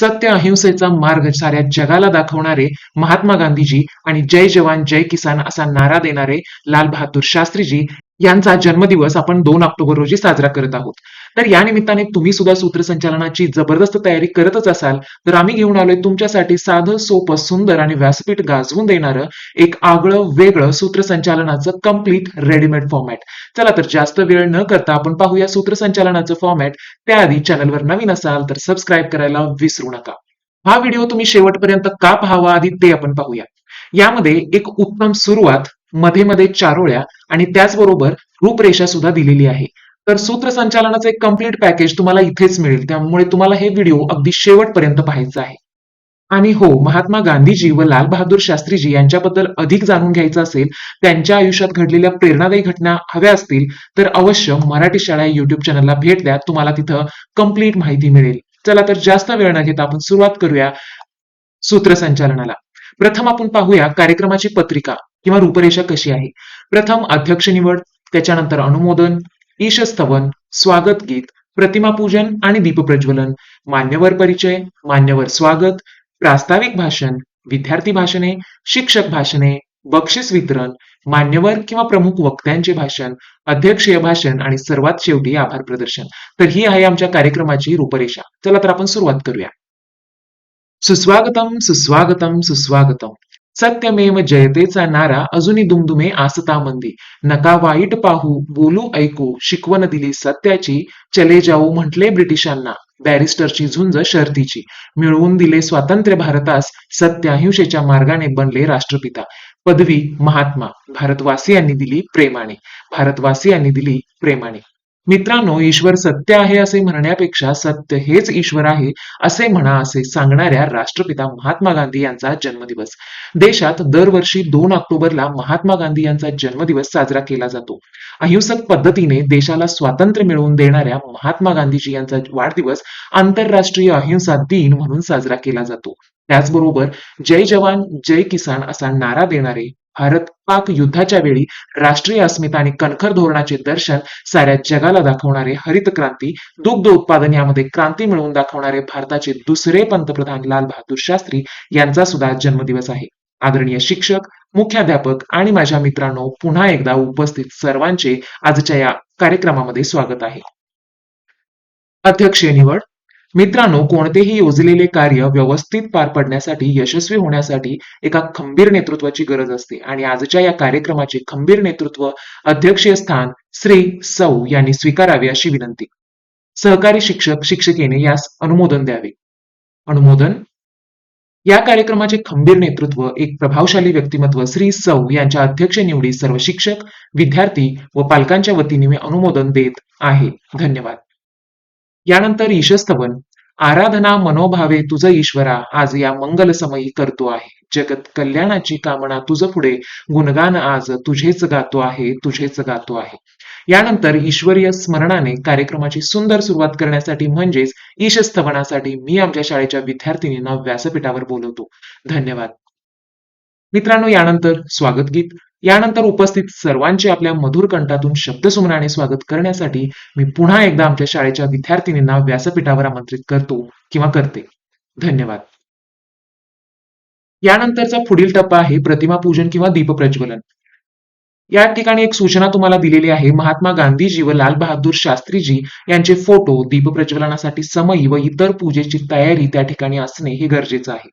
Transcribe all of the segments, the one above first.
सत्य अहिंसेचा मार्ग साऱ्या जगाला दाखवणारे महात्मा गांधीजी आणि जय जवान जय किसान असा नारा देणारे लाल बहादूर शास्त्रीजी यांचा जन्मदिवस आपण दोन ऑक्टोबर रोजी साजरा करत आहोत. तर या निमित्ताने तुम्ही सुद्धा सूत्रसंचालनाची जबरदस्त तयारी करतच असाल तर आम्ही घेऊन आलोय तुमच्यासाठी साधं सोपं सुंदर आणि व्यासपीठ गाजवून देणारं एक आगळं वेगळं सूत्रसंचालनाचं कंप्लीट रेडीमेड फॉर्मॅट चला तर जास्त वेळ न करता आपण पाहूया सूत्रसंचालनाचं फॉर्मॅट त्याआधी चॅनलवर नवीन असाल तर सबस्क्राईब करायला विसरू नका. हा व्हिडिओ तुम्ही शेवटपर्यंत का पाहावा? आधी ते आपण पाहूया. यामध्ये एक उत्तम सुरुवात मध्ये मध्ये चारोळ्या आणि त्याचबरोबर रूपरेषा सुद्धा दिलेली आहे. तर सूत्रसंचालनाचं एक कंप्लीट पॅकेज तुम्हाला इथेच मिळेल. त्यामुळे तुम्हाला हे व्हिडिओ अगदी शेवटपर्यंत पाहायचं आहे. आणि हो महात्मा गांधीजी व लाल बहादूर शास्त्रीजी यांच्याबद्दल अधिक जाणून घ्यायचं असेल त्यांच्या आयुष्यात घडलेल्या प्रेरणादायी घटना हव्या असतील तर अवश्य मराठी शाळा युट्यूब चॅनलला भेट द्या. तुम्हाला तिथं कंप्लीट माहिती मिळेल. चला तर जास्त वेळ न घेता आपण सुरुवात करूया सूत्रसंचालनाला. प्रथम आपण पाहूया कार्यक्रमाची पत्रिका. किंवा रूपरेषा कशी आहे? प्रथम अध्यक्ष निवड त्याच्यानंतर अनुमोदन ईशस्तवन स्वागत गीत प्रतिमा पूजन आणि दीपप्रज्वलन मान्यवर परिचय मान्यवर स्वागत प्रास्ताविक भाषण विद्यार्थी भाषणे शिक्षक भाषणे बक्षीस वितरण मान्यवर किंवा प्रमुख वक्त्यांचे भाषण अध्यक्षीय भाषण आणि सर्वात शेवटी आभार प्रदर्शन. तर ही आहे आमच्या कार्यक्रमाची रूपरेषा. चला तर आपण सुरुवात करूया. सुस्वागतम सुस्वागतम सुस्वागतम. सत्यमेव जयतेचा नारा अजूनही दुमदुमे आसता मंदी नका वाईट पाहू बोलू ऐकू शिकवण दिली सत्याची चले जाऊ म्हटले ब्रिटिशांना बॅरिस्टरची झुंज शर्तीची मिळवून दिले स्वातंत्र्य भारतास सत्य अहिंसेच्या मार्गाने बनले राष्ट्रपिता पदवी महात्मा भारतवासियांनी दिली प्रेमाने भारतवासियांनी दिली प्रेमाने मित्रांनो ईश्वर सत्य आहे असे म्हणण्यापेक्षा सत्य हेच ईश्वर आहे असे म्हणा असे सांगणाऱ्या राष्ट्रपिता महात्मा गांधी यांचा जन्मदिवस. देशात दरवर्षी दोन ऑक्टोबरला महात्मा गांधी यांचा जन्मदिवस साजरा केला जातो. अहिंसक पद्धतीने देशाला स्वातंत्र्य मिळवून देणाऱ्या महात्मा गांधीजी यांचा वाढदिवस आंतरराष्ट्रीय अहिंसा दिन म्हणून साजरा केला जातो. त्याचबरोबर जय जवान जय किसान असा नारा देणारे भारत पाक युद्धाच्या वेळी राष्ट्रीय अस्मिता आणि कणखर धोरणाचे दर्शन साऱ्या जगाला दाखवणारे हरित क्रांती दुग्ध उत्पादन यामध्ये क्रांती मिळवून दाखवणारे भारताचे दुसरे पंतप्रधान लाल बहादूर शास्त्री यांचा सुद्धा जन्मदिवस आहे. आदरणीय शिक्षक मुख्याध्यापक आणि माझ्या मित्रांनो पुन्हा एकदा उपस्थित सर्वांचे आजच्या या कार्यक्रमामध्ये स्वागत आहे. अध्यक्षीय निवड मित्रांनो कोणतेही योजलेले कार्य व्यवस्थित पार पडण्यासाठी यशस्वी होण्यासाठी एका खंबीर नेतृत्वाची गरज असते. आणि आजच्या या कार्यक्रमाचे खंबीर नेतृत्व अध्यक्षीय स्थान श्री सौ यांनी स्वीकारावे अशी विनंती. सहकारी शिक्षक शिक्षिकेने यास अनुमोदन द्यावे. अनुमोदन? या कार्यक्रमाचे खंबीर नेतृत्व एक प्रभावशाली व्यक्तिमत्व श्री सौ यांच्या अध्यक्ष निवडी सर्व शिक्षक विद्यार्थी व पालकांच्या वतीने मी अनुमोदन देत आहे. धन्यवाद. यानंतर ईशस्तवन आराधना मनोभावे तुझ ईश्वरा आज या मंगल समयी करतो आहे. जगत कल्याणाची कामना तुझ पुढे गुणगान आज तुझेच गातो आहे तुझेच गातो आहे. यानंतर ईश्वरीय स्मरणाने कार्यक्रमाची सुंदर सुरुवात करण्यासाठी म्हणजेच ईशस्तवनासाठी मी आमच्या शाळेच्या विद्यार्थिनींना व्यासपीठावर बोलवतो. धन्यवाद. मित्रांनो यानंतर स्वागत गीत. यानंतर उपस्थित सर्वांचे आपल्या मधुर कंठातून शब्दसुमनाने स्वागत करण्यासाठी मी पुन्हा एकदा आमच्या शाळेच्या विद्यार्थिनींना व्यासपीठावर आमंत्रित करतो किंवा करते. धन्यवाद. यानंतरचा पुढील टप्पा आहे प्रतिमा पूजन किंवा दीपप्रज्वलन या ठिकाणी एक सूचना तुम्हाला दिलेली आहे. महात्मा गांधीजी व लाल बहादूर शास्त्रीजी यांचे फोटो दीपप्रज्वलनासाठी समयी व इतर पूजेची तयारी त्या ठिकाणी असणे हे गरजेचं आहे.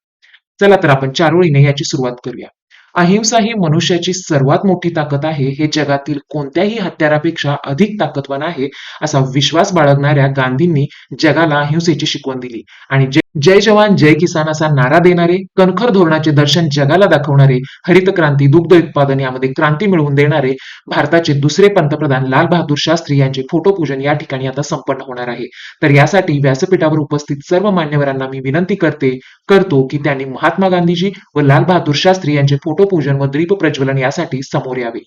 चला तर आपण चारोळीने याची सुरुवात करूया. अहिंसा ही मनुष्याची सर्वात मोठी ताकद आहे. हे जगातील कोणत्याही हत्यारापेक्षा अधिक ताकदवान आहे असा विश्वास बाळगणाऱ्या गांधींनी जगाला अहिंसेची शिकवण दिली. आणि जय जवान जय किसान असा नारा देणारे कणखर धोरणाचे दर्शन जगाला दाखवणारे हरित क्रांती दुग्ध उत्पादन यामध्ये क्रांती मिळवून देणारे भारताचे दुसरे पंतप्रधान लाल बहादूर शास्त्री यांचे फोटोपूजन या ठिकाणी आता संपन्न होणार आहे. तर यासाठी व्यासपीठावर उपस्थित सर्व मान्यवरांना मी विनंती करते करतो की त्यांनी महात्मा गांधीजी व लाल बहादूर शास्त्री यांचे फोटो दीपपूजन व दीप प्रज्वलन यासाठी समोर यावे.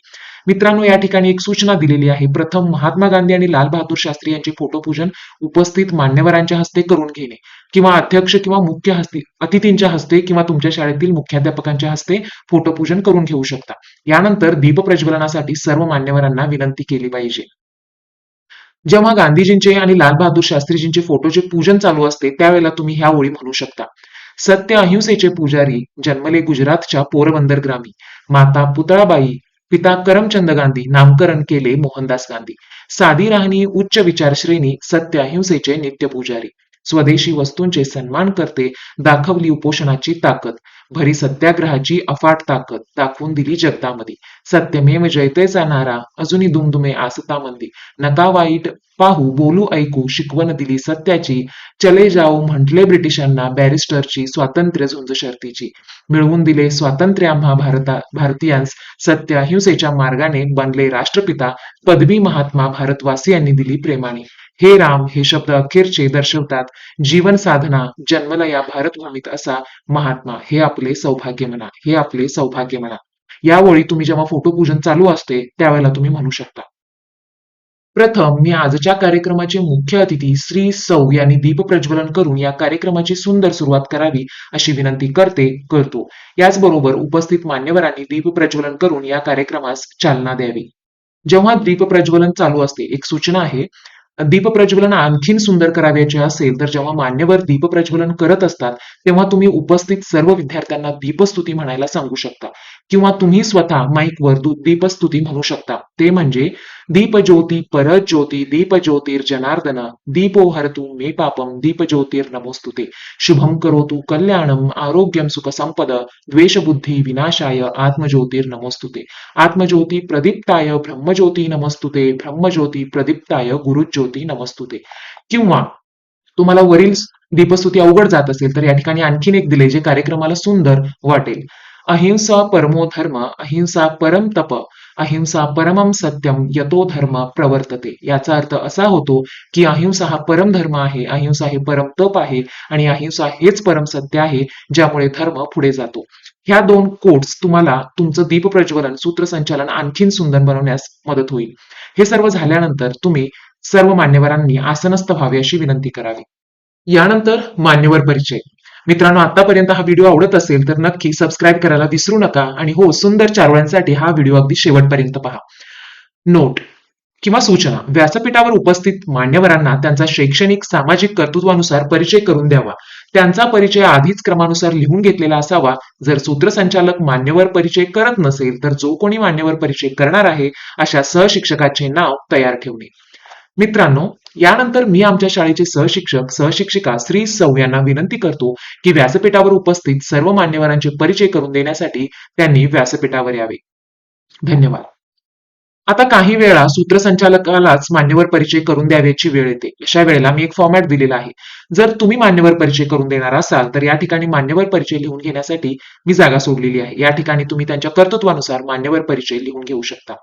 मित्रांनो या ठिकाणी एक सूचना दिलेली आहे. प्रथम महात्मा गांधी आणि लाल बहादूर शास्त्री यांचे फोटोपूजन उपस्थित मान्यवरांच्या हस्ते करून घेणे किंवा अध्यक्ष किंवा मुख्य हस्ते अतिथींच्या हस्ते किंवा तुमच्या शाळेतील मुख्याध्यापकांच्या हस्ते फोटोपूजन करून घेऊ शकता. यानंतर दीप प्रज्वलनासाठी सर्व मान्यवरांना विनंती केली पाहिजे. जेव्हा गांधीजींचे आणि लाल बहादूर शास्त्रीजींचे फोटोचे पूजन चालू असते त्यावेळेला तुम्ही ह्या ओळी म्हणू शकता. सत्य अहिंसेचे पुजारी जन्मले गुजरातच्या पोरबंदर ग्रामी. माता पुतळाबाई पिता करमचंद गांधी नामकरण केले मोहनदास गांधी. साधी राहणी उच्च विचार श्रेणी सत्य अहिंसेचे नित्य पुजारी. स्वदेशी वस्तूंचे सन्मान करते दाखवली उपोषणाची ताकद. भरी सत्याग्रहाची अफाट ताकद दाखवून दिली जगतामध्ये. सत्यमेव जयतेचा नारा अजूनही दुमदुमे आसता मंदी. नका वाईट पाहू बोलू ऐकू शिकवण दिली सत्याची. चले जाऊ म्हटले ब्रिटिशांना बॅरिस्टरची स्वातंत्र्य झुंज शर्तीची मिळवून दिले स्वातंत्र्य आम्हा भारता भारतीयांस. सत्य अहिंसेच्या मार्गाने बनले राष्ट्रपिता पदवी महात्मा भारतवासियांनी दिली प्रेमाने. हे राम हे शब्द अखेरचे दर्शवतात. जीवन साधना जन्मला या भारतभूमीत असा महात्मा हे आपले सौभाग्य म्हणा हे आपले सौभाग्य म्हणा. यावेळी तुम्ही जेव्हा फोटो पूजन चालू असते त्यावेळेला तुम्ही म्हणू शकता. प्रथम मी आजच्या कार्यक्रमाचे मुख्य अतिथी श्री सौ यांनी दीप प्रज्वलन करून या कार्यक्रमाची सुंदर सुरुवात करावी अशी विनंती करते करतो. याचबरोबर उपस्थित मान्यवरांनी दीप प्रज्वलन करून या कार्यक्रमास चालना द्यावी. जेव्हा दीप प्रज्वलन चालू असते एक सूचना आहे दीप प्रज्वलन आणखीन सुंदर करावयाचे असेल तर जेव्हा मान्यवर दीप प्रज्वलन करत असतात तेव्हा तुम्ही उपस्थित सर्व विद्यार्थ्यांना दीपस्तुती म्हणायला सांगू शकता. किंवा तुम्ही स्वतः माईकवर दीपस्तुती म्हणू शकता. ते म्हणजे दीप ज्योती परत ज्योती दीप ज्योतीर जनार्दन दीपो हरतु मे पापम दीप ज्योतीर नमोस्तुते. शुभम करोतु कल्याणम आरोग्यम सुख संपद द्वेषबुद्धी विनाशाय आत्मज्योतीर नमोस्तुते. आत्मज्योती प्रदीप्ताय ब्रह्मज्योती नमस्तुते ब्रह्मज्योती प्रदीप्ताय गुरुज्योती नमस्तुते. किंवा तुम्हाला वरील दीपस्तुती अवघड जात असेल तर या ठिकाणी आणखीन एक दिले जे कार्यक्रमाला सुंदर वाटेल. अहिंसा परमो धर्म अहिंसा परम तप अहिंसा परमम सत्यम यतो धर्म प्रवर्तते. याचा अर्थ असा होतो की अहिंसा हा परम धर्म आहे अहिंसा हे परम तप आहे आणि अहिंसा हेच परम सत्य आहे ज्यामुळे धर्म पुढे जातो. ह्या दोन कोट्स तुम्हाला तुमचं दीप प्रज्वलन सूत्रसंचालन आणखीन सुंदर बनवण्यास मदत होईल. हे सर्व झाल्यानंतर तुम्ही सर्व मान्यवरांनी आसनस्थ व्हावे अशी विनंती करावी. यानंतर मान्यवर परिचय. मित्रांनो आतापर्यंत हा व्हिडिओ आवडत असेल तर नक्की सबस्क्राईब करायला विसरू नका आणि हो सुंदर चारोळ्यांसाठी हा व्हिडिओ अगदी शेवटपर्यंत पहा. नोट किंवा सूचना व्यासपीठावर उपस्थित मान्यवरांना त्यांचा शैक्षणिक सामाजिक कर्तृत्वानुसार परिचय करून द्यावा. त्यांचा परिचय आधीच क्रमानुसार लिहून घेतलेला असावा. जर सूत्रसंचालक मान्यवर परिचय करत नसेल तर जो कोणी मान्यवर परिचय करणार आहे अशा सहशिक्षकाचे नाव तयार ठेवणे. मित्रांनो यानंतर मी आमच्या शाळेचे सहशिक्षक सहशिक्षिका श्री सौ यांना विनंती करतो की व्यासपीठावर उपस्थित सर्व मान्यवरांचे परिचय करून देण्यासाठी त्यांनी व्यासपीठावर यावे. धन्यवाद. आता काही वेळा सूत्रसंचालकालाच मान्यवर परिचय करून द्याव्याची वेळ येते. अशा वेळेला मी एक फॉर्मॅट दिलेला आहे. जर तुम्ही मान्यवर परिचय करून देणार असाल तर या ठिकाणी मान्यवर परिचय लिहून घेण्यासाठी मी जागा सोडलेली आहे. या ठिकाणी तुम्ही त्यांच्या कर्तृत्वानुसार मान्यवर परिचय लिहून घेऊ शकता.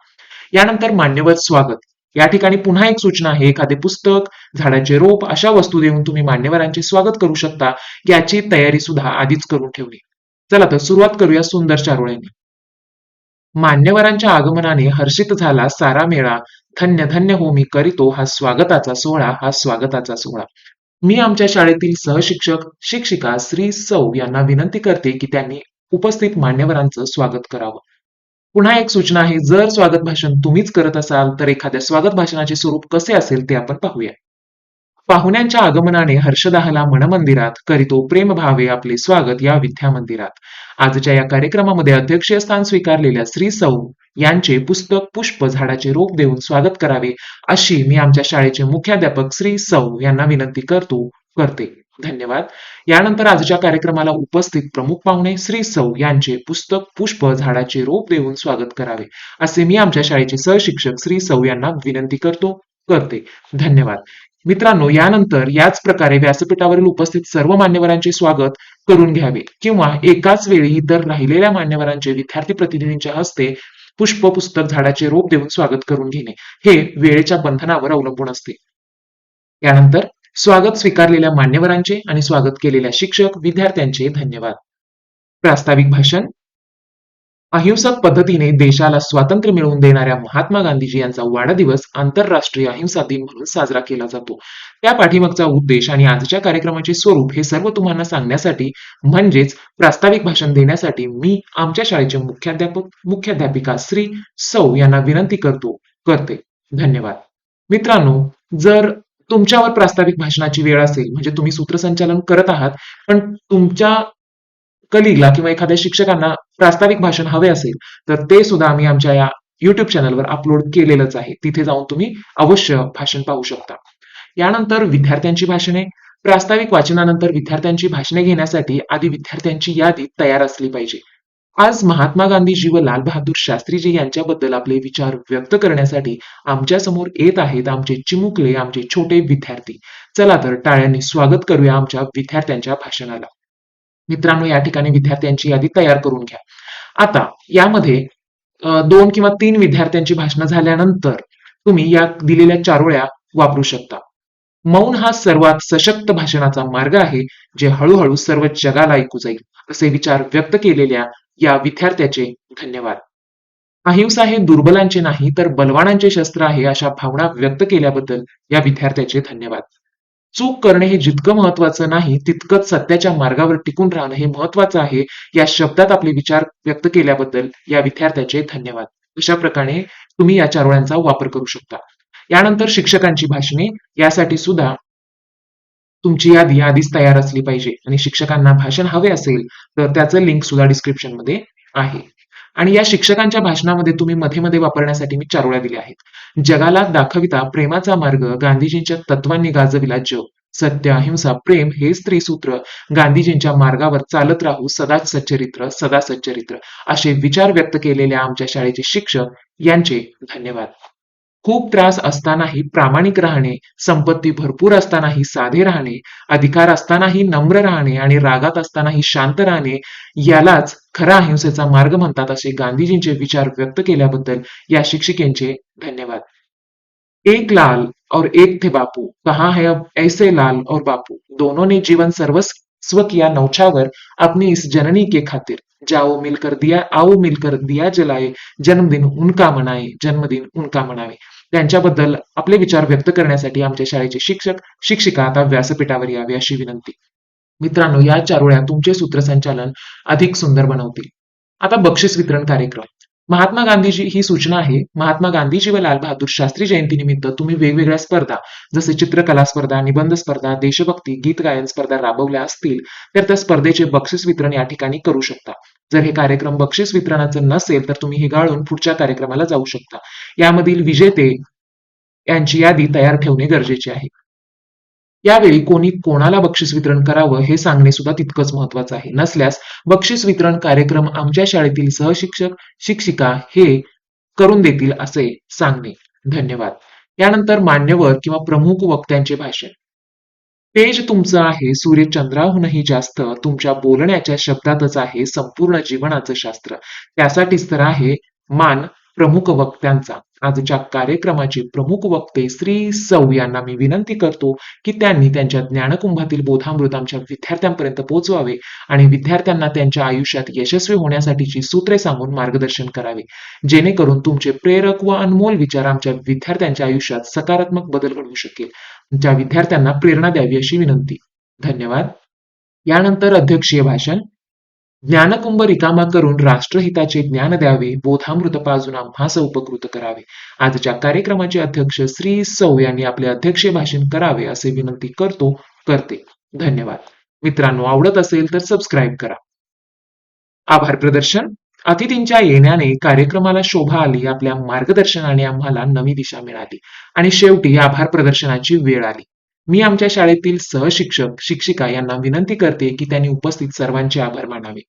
यानंतर मान्यवर स्वागत. या ठिकाणी पुन्हा एक सूचना आहे. एखादे पुस्तक झाडाचे रोप अशा वस्तू देऊन तुम्ही मान्यवरांचे स्वागत करू शकता. याची तयारी सुद्धा आधीच करून ठेवली. चला तर सुरुवात करूया सुंदर चारोळ्यांनी. मान्यवरांच्या आगमनाने हर्षित झाला सारा मेळा. धन्य धन्य हो मी करीतो हा स्वागताचा सोहळा हा स्वागताचा सोहळा. मी आमच्या शाळेतील सहशिक्षक शिक्षिका श्री सौ यांना विनंती करते की त्यांनी उपस्थित मान्यवरांचं स्वागत करावं. पुन्हा एक सूचना आहे. जर स्वागत भाषण तुम्हीच करत असाल तर एखाद्या स्वागत भाषणाचे स्वरूप कसे असेल ते आपण पाहूया. पाहुण्यांच्या आगमनाने हर्षदाहला मनमंदिरात करीतो प्रेम भावे आपले स्वागत या विद्या मंदिरात. आजच्या या कार्यक्रमामध्ये अध्यक्षीय स्थान स्वीकारलेल्या श्री सौ यांचे पुस्तक पुष्प झाडाचे रोप देऊन स्वागत करावे अशी मी आमच्या शाळेचे मुख्याध्यापक श्री सौ यांना विनंती करतो करते. धन्यवाद. यानंतर आजच्या कार्यक्रमाला उपस्थित प्रमुख पाहुणे श्री सौ यांचे पुस्तक पुष्प झाडाचे रोप देऊन स्वागत करावे असे मी आमच्या शाळेचे सहशिक्षक श्री सौ यांना विनंती करतो करते. धन्यवाद. मित्रांनो यानंतर याच प्रकारे व्यासपीठावरील उपस्थित सर्व मान्यवरांचे स्वागत करून घ्यावे किंवा एकाच वेळी इतर राहिलेल्या मान्यवरांचे विद्यार्थी प्रतिनिधींच्या हस्ते पुष्प पुस्तक झाडाचे रोप देऊन स्वागत करून घेणे हे वेळेच्या बंधनावर अवलंबून असते. यानंतर स्वागत स्वीकारलेल्या मान्यवरांचे आणि स्वागत केलेल्या शिक्षक विद्यार्थ्यांचे धन्यवाद. प्रास्ताविक भाषण. अहिंसक पद्धतीने देशाला स्वातंत्र्य मिळवून देणाऱ्या महात्मा गांधीजी यांचा वाढदिवस आंतरराष्ट्रीय अहिंसा दिन म्हणून साजरा केला जातो. त्या पाठीमागचा उद्देश आणि आजच्या कार्यक्रमाचे स्वरूप हे सर्व तुम्हाला सांगण्यासाठी म्हणजेच प्रास्ताविक भाषण देण्यासाठी मी आमच्या शाळेचे मुख्याध्यापक मुख्याध्यापिका श्री सौ यांना विनंती करतो करते. धन्यवाद. मित्रांनो जर तुमच्यावर प्रास्ताविक भाषणाची वेळ असेल म्हणजे तुम्ही सूत्रसंचालन करत आहात पण तुमच्या कलीला किंवा एखाद्या शिक्षकांना प्रास्ताविक भाषण हवे असेल तर ते सुद्धा आम्ही आमच्या या युट्यूब चॅनलवर अपलोड केलेलंच आहे. तिथे जाऊन तुम्ही अवश्य भाषण पाहू शकता. यानंतर विद्यार्थ्यांची भाषणे प्रास्ताविक वाचनानंतर विद्यार्थ्यांची भाषणे घेण्यासाठी आधी विद्यार्थ्यांची यादी तयार असली पाहिजे. आज महात्मा गांधीजी व लाल बहादूर शास्त्रीजी यांच्याबद्दल आपले विचार व्यक्त करण्यासाठी आमच्यासमोर येत आहेत आमचे चिमुकले आमचे छोटे विद्यार्थी. चला तर टाळ्यांनी स्वागत करूया आमच्या विद्यार्थ्यांच्या भाषणाला. मित्रांनो या ठिकाणी विद्यार्थ्यांची यादी तयार करून घ्या. आता यामध्ये दोन किंवा तीन विद्यार्थ्यांची भाषणं झाल्यानंतर तुम्ही या दिलेल्या चारोळ्या वापरू शकता. मौन हा सर्वात सशक्त भाषणाचा मार्ग आहे जे हळूहळू सर्व जगाला ऐकू जाईल असे विचार व्यक्त केलेल्या या विद्यार्थ्याचे धन्यवाद. अहिंसा हे दुर्बलांचे नाही तर बलवानांचे शस्त्र आहे अशा भावना व्यक्त केल्याबद्दल या विद्यार्थ्याचे धन्यवाद. चूक करणे हे जितकं महत्वाचं नाही तितकंच सत्याच्या मार्गावर टिकून राहणं हे महत्वाचं आहे या शब्दात आपले विचार व्यक्त केल्याबद्दल या विद्यार्थ्याचे धन्यवाद. अशा प्रकारे तुम्ही या चारोळ्यांचा वापर करू शकता. यानंतर शिक्षकांची भाषणे यासाठी सुद्धा तुमची यादी आधीच तयार असली पाहिजे आणि शिक्षकांना भाषण हवे असेल तर त्याचं लिंक सुद्धा डिस्क्रिप्शनमध्ये आहे. आणि या शिक्षकांच्या भाषणामध्ये तुम्ही मध्ये मध्ये वापरण्यासाठी मी चारोळ्या दिल्या आहेत. जगाला दाखविता प्रेमाचा मार्ग गांधीजींच्या तत्वांनी गाजविला जग. सत्य अहिंसा प्रेम हे स्त्रीसूत्र. गांधीजींच्या मार्गावर चालत राहू सदाच सच्चरित्र सदा सच्चरित्र. असे विचार व्यक्त केलेल्या आमच्या शाळेचे शिक्षक यांचे धन्यवाद. खूप त्रास असतानाही प्रामाणिक राहणे संपत्ती भरपूर असतानाही साधे राहणे अधिकार असतानाही नम्र राहणे आणि रागात असतानाही शांत राहणे यालाच खरा अहिंसेचा मार्ग म्हणतात असे गांधीजींचे विचार व्यक्त केल्याबद्दल या शिक्षिकेंचे धन्यवाद. एक लाल और एक थे बापू. कहा है अब ऐसे लाल और बापू? दोनों ने जीवन सर्वस्व किया नौछावर अपनी इस जननी के खातिर। जाओ मिलकर दिया आओ मिलकर दिया जलाए जन्मदिन उनका मनाए जन्मदिन उनका मनावे त्यांच्याबद्दल आपले विचार व्यक्त करण्यासाठी आमच्या शाळेचे शिक्षक शिक्षिका आता व्यासपीठावर यावे अशी विनंती. मित्रांनो या चारोळ्या तुमचे सूत्रसंचालन अधिक सुंदर बनवतील आता बक्षीस वितरण कार्यक्रम. महात्मा गांधीजी ही सूचना आहे. महात्मा गांधीजी व लाल बहादूर शास्त्री जयंती निमित्त तुम्ही वेगवेगळ्या स्पर्धा जसे चित्रकला स्पर्धा निबंध स्पर्धा देशभक्ती गीत गायन स्पर्धा राबवल्या असतील तर त्या स्पर्धेचे बक्षीस वितरण या ठिकाणी करू शकता. जर हे कार्यक्रम बक्षीस वितरणाचं नसेल तर तुम्ही हे गाळून पुढच्या कार्यक्रमाला जाऊ शकता. यामधील विजेते यांची यादी तयार ठेवणे गरजेचे आहे. यावेळी कोणी कोणाला बक्षीस वितरण करावं हे सांगणे सुद्धा तितकंच महत्वाचं आहे. नसल्यास बक्षीस वितरण कार्यक्रम आमच्या शाळेतील सहशिक्षक शिक्षिका हे करून देतील असे सांगणे. धन्यवाद. यानंतर मान्यवर किंवा प्रमुख वक्त्यांचे भाषण. तेज तुमचं आहे सूर्य चंद्राहूनही जास्त. तुमच्या बोलण्याच्या शब्दातच आहे संपूर्ण जीवनाचं शास्त्र. त्यासाठीच तर आहे मान प्रमुख वक्त्यांचा. आजच्या कार्यक्रमाचे प्रमुख वक्ते श्री सौ यांना मी विनंती करतो की त्यांनी त्यांच्या ज्ञानकुंभातील बोधामृत आमच्या विद्यार्थ्यांपर्यंत पोहोचवावे आणि विद्यार्थ्यांना त्यांच्या आयुष्यात यशस्वी होण्यासाठीची सूत्रे सांगून मार्गदर्शन करावे. जेणेकरून तुमचे प्रेरक व अनमोल विचार आमच्या विद्यार्थ्यांच्या आयुष्यात सकारात्मक बदल घडवू शकेल. ज्या विद्यार्थ्यांना प्रेरणा द्यावी अशी विनंती. धन्यवाद. यानंतर अध्यक्षीय भाषण ज्ञानकुंभ रिकामा करून राष्ट्रहिताचे ज्ञान द्यावे बोधामृत पाजून आम्हास उपकृत करावे. आजच्या कार्यक्रमाचे अध्यक्ष श्री सौ यांनी आपले अध्यक्षीय भाषण करावे असे विनंती करतो करते. धन्यवाद. मित्रांनो आवडत असेल तर सबस्क्राईब करा. आभार प्रदर्शन. अतिथींच्या येण्याने कार्यक्रमाला शोभा आली आपल्या मार्गदर्शनाने आम्हाला नवी दिशा मिळाली. आणि शेवटी आभार प्रदर्शनाची वेळ आली. मी आमच्या शाळेतील सहशिक्षक शिक्षिका यांना विनंती करते की त्यांनी उपस्थित सर्वांचे आभार मानावे.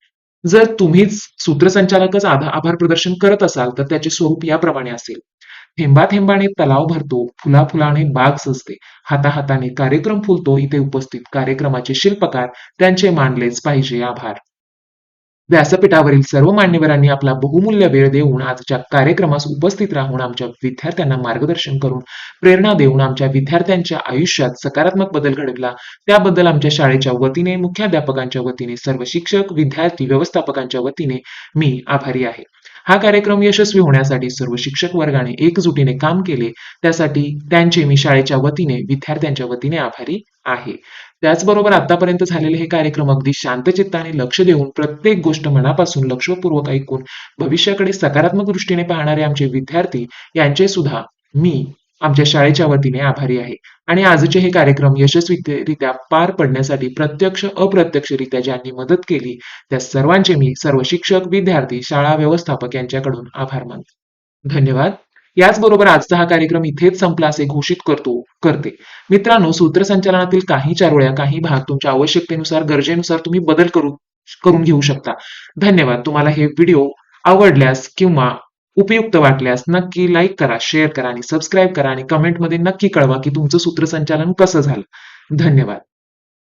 जर तुम्हीच सूत्रसंचालकच आधा- आभार प्रदर्शन करत असाल तर त्याचे स्वरूप याप्रमाणे असेल. थेंबा थेंबाने तलाव भरतो फुला फुलाने बाग सजते हाता हाताने कार्यक्रम फुलतो इथे उपस्थित कार्यक्रमाचे शिल्पकार त्यांचे मानलेच पाहिजे आभार. व्यासपीठावरील सर्व मान्यवरांनी आपला बहुमूल्य वेळ देऊन आजच्या कार्यक्रमास उपस्थित राहून आमच्या विद्यार्थ्यांना मार्गदर्शन करून प्रेरणा देऊन आमच्या विद्यार्थ्यांच्या आयुष्यात सकारात्मक बदल घडवला. त्याबद्दल आमच्या शाळेच्या वतीने मुख्याध्यापकांच्या वतीने सर्व शिक्षक विद्यार्थी व्यवस्थापकांच्या वतीने मी आभारी आहे. हा कार्यक्रम यशस्वी होण्यासाठी सर्व शिक्षक वर्गाने एकजुटीने काम केले. त्यासाठी त्यांचे मी शाळेच्या वतीने विद्यार्थ्यांच्या वतीने आभारी आहे. त्याचबरोबर आतापर्यंत झालेले हे कार्यक्रम अगदी शांतचित्ताने लक्ष देऊन प्रत्येक गोष्ट मनापासून लक्षपूर्वक ऐकून भविष्याकडे सकारात्मक दृष्टीने पाहणारे आमचे विद्यार्थी यांचे सुद्धा मी आमच्या शाळेच्या वतीने आभारी आहे. आणि आजचे हे कार्यक्रम यशस्वीरित्या पार पडण्यासाठी प्रत्यक्ष अप्रत्यक्षरित्या ज्यांनी मदत केली त्या सर्वांचे मी सर्व शिक्षक विद्यार्थी शाळा व्यवस्थापक यांच्याकडून आभार मानतो. धन्यवाद. याचबरोबर आजचा हा कार्यक्रम इथेच संपला असे घोषित करतो करते. मित्रांनो सूत्रसंचालनातील काही चारोळ्या काही भाग तुमच्या आवश्यकतेनुसार गरजेनुसार तुम्ही बदल करू करून घेऊ शकता. धन्यवाद. तुम्हाला हे व्हिडिओ आवडल्यास किंवा उपयुक्त वाटल्यास नक्की लाईक करा शेअर करा आणि सबस्क्राईब करा आणि कमेंटमध्ये नक्की कळवा की तुमचं सूत्रसंचालन कसं झालं. धन्यवाद.